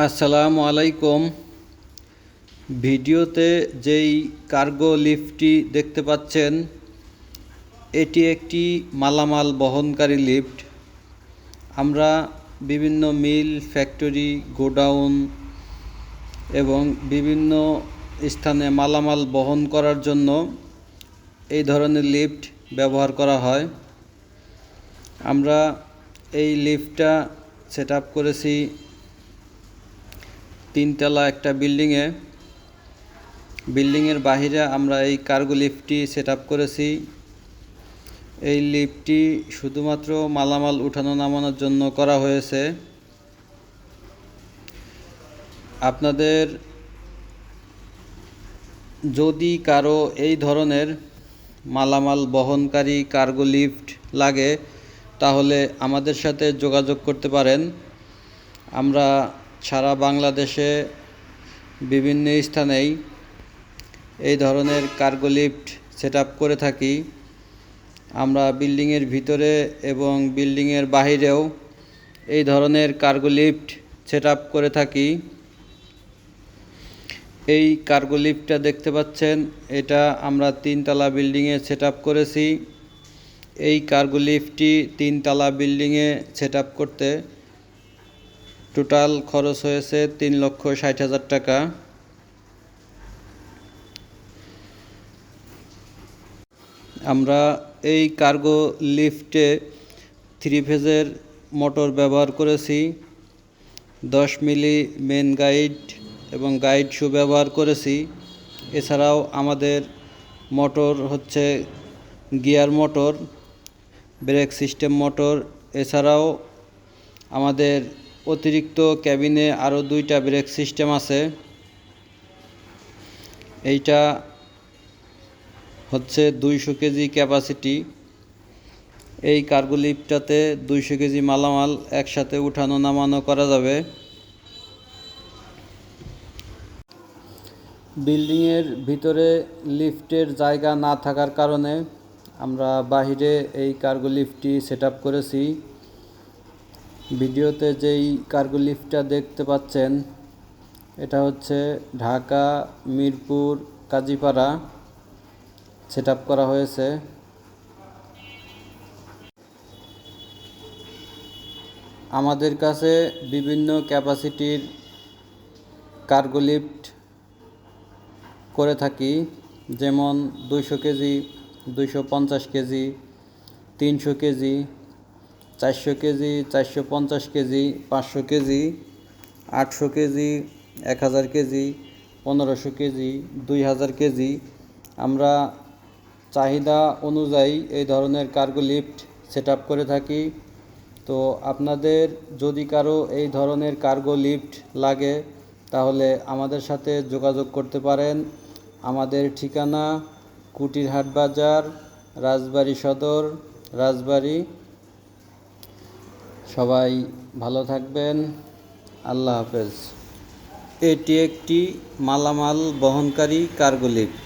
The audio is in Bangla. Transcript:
আসসালামু আলাইকুম। ভিডিওতে যেই কার্গো লিফটটি দেখতে পাচ্ছেন, এটি একটি মালামাল বহনকারী লিফট। আমরা বিভিন্ন মিল, ফ্যাক্টরি, গোডাউন এবং বিভিন্ন স্থানে মালামাল বহন করার জন্য এই ধরনের লিফট ব্যবহার করা হয়। আমরা এই লিফটটা সেট করেছি তিনতলা একটা বিল্ডিংয়ে। বিল্ডিংয়ের বাহিরে আমরা এই কার্গো লিফটটি সেট করেছি। এই লিফটটি শুধুমাত্র মালামাল উঠানো নামানোর জন্য করা হয়েছে। আপনাদের যদি কারও এই ধরনের মালামাল বহনকারী কার্গো লিফট লাগে, তাহলে আমাদের সাথে যোগাযোগ করতে পারেন। আমরা সারা বাংলাদেশে বিভিন্ন স্থানেই এই ধরনের কার্গো লিফট সেট করে থাকি। আমরা বিল্ডিংয়ের ভিতরে এবং বিল্ডিংয়ের বাহিরেও এই ধরনের কার্গো লিফট সেট করে থাকি। এই কার্গো লিফটটা দেখতে পাচ্ছেন, এটা আমরা তিনতলা বিল্ডিংয়ে সেট করেছি। এই কার্গো লিফটটি তিনতলা বিল্ডিংয়ে সেট করতে টোটাল খরচ হয়েছে তিন লক্ষ ষাট হাজার টাকা। আমরা এই কার্গো লিফটে থ্রি ফেজের মোটর ব্যবহার করেছি। দশ মিলি মেন গাইড এবং গাইড শু ব্যবহার করেছি। এছাড়াও আমাদের মোটর হচ্ছে gear motor, brake system motor. এছাড়াও আমাদের অতিরিক্ত ক্যাবিনে আরও দুইটা ব্রেক সিস্টেম আছে। এইটা হচ্ছে দুইশো কেজি ক্যাপাসিটি। এই কার্গো লিফটটাতে দুইশো কেজি মালামাল একসাথে উঠানো নামানো করা যাবে। বিল্ডিংয়ের ভিতরে লিফটের জায়গা না থাকার কারণে আমরা বাহিরে এই কার্গো লিফটটি সেট করেছি। ভিডিওতে যেই কার্গো লিফটটা দেখতে পাচ্ছেন, এটা হচ্ছে ঢাকা, মিরপুর, কাজীপাড়া সেট করা হয়েছে। আমাদের কাছে বিভিন্ন ক্যাপাসিটির কার্গো লিফট করে থাকি, যেমন দুইশো কেজি, দুইশো পঞ্চাশ কেজি, তিনশো কেজি চারশো কেজি, চারশো পঞ্চাশ কেজি, পাঁচশো কেজি, আটশো কেজি, এক হাজার কেজি, পনেরোশো কেজি, দুই হাজার কেজি। আমরা চাহিদা অনুযায়ী এই ধরনের কার্গো লিফট সেট করে থাকি। তো আপনাদের যদি কারও এই ধরনের কার্গো লিফট লাগে, তাহলে আমাদের সাথে যোগাযোগ করতে পারেন। আমাদের ঠিকানা কুটিরহাট বাজার, রাজবাড়ি সদর, রাজবাড়ি সবাই ভালো থাকবেন। আল্লাহ হাফেজ। এটি একটি মালামাল বহনকারী কার্গো লিফট।